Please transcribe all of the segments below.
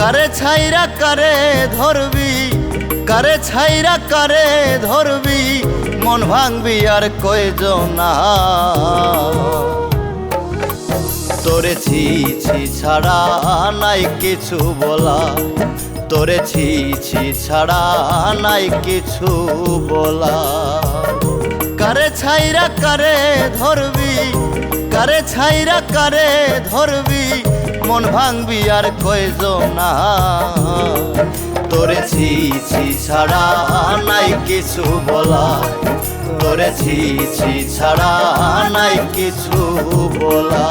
কারে ছাইরা কারে ধরবি? কারে ছাইরা কারে ধরবি? মন ভাঙবি আর কয়জনা তোরে ছি ছি ছাড়া নাই কিছু বলা। তোরে ছি ছি ছাড়া নাই কিছু বলা। কারে ছাইরা কারে ধরবি? কারে ছাইরা কারে ধরবি? মন ভাঙবি আর কয়জনা তোরে ছি ছি ছাড়া নাই কিছু বলা তোরে ছি ছি ছাড়া নাই কিছু বলা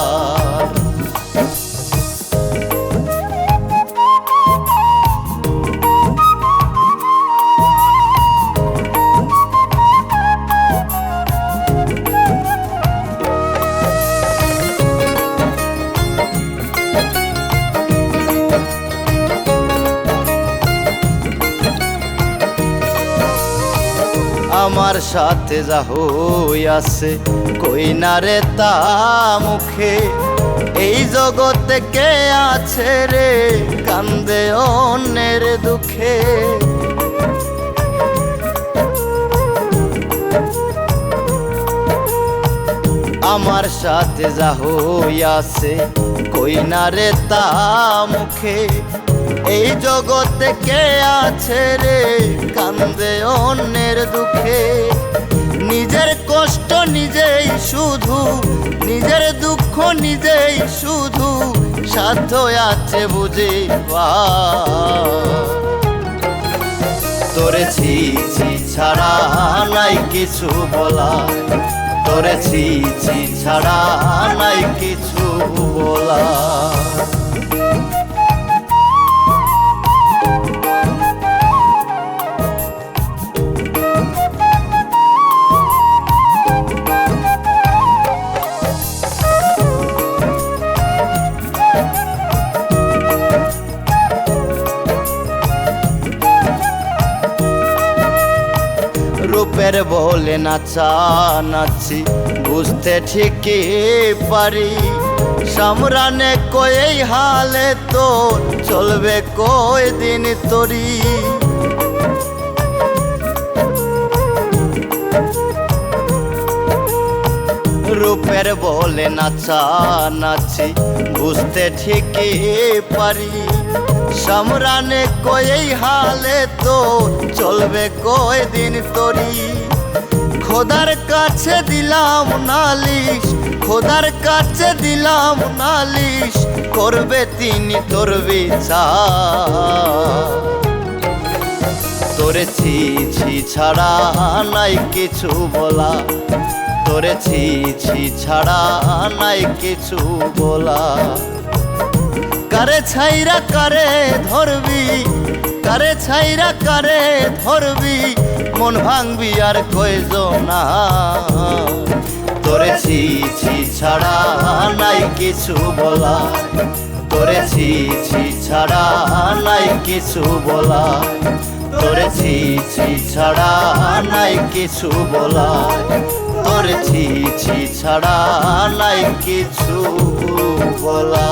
আমার সাথে যা আছে কই না রে তা মুখে? এই জগতে কে আছে রে, কান্দে অন্যের দুঃখে? আমার সাথে যা আছে কই না রে তা মুখে? এই জগতে কে আছে রে? কান্দে অন্যের দুঃখে। নিজের কষ্ট নিজেই শুধু, নিজের দুঃখ নিজেই শুধু, সাধ্য আছে বুঝে তোরে ছি ছি ছাড়া নাই কিছু বলা তোরে ছি ছি ছাড়া নাই কিছু বলা রূপের বলে নাচা নাচি, বুঝতে ঠিকই পারি। সামরানে কই হালে তো চলবে কই দিন তরি। রূপের বলে নাচা নাচি বুঝতে ঠিকই পারি। সামরানে কই হালে তো চলবে কয় দিন তরি। খোদার কাছে দিলাম নালিশ, খোদার কাছে দিলাম নালিশ, করবে তিনি তোর বিচার। তোরে ছি ছাড়া নাই কিছু বলা ছি ছি ছাড়া নাই কিছু বলা। কারে ছাইরা কারে ধরবি, কারে ছাইরা কারে ধরবি, মন ভাঙবি আর কয়জনা তোরে ছি ছি ছাড়া নাই কিছু বলা। তোরে ছি ছি ছাড়া নাই কিছু বলা তোরে ছি ছি ছাড়া নাই কিছু বলা তোরে ছি ছি ছাড়া নাই কিছু বলা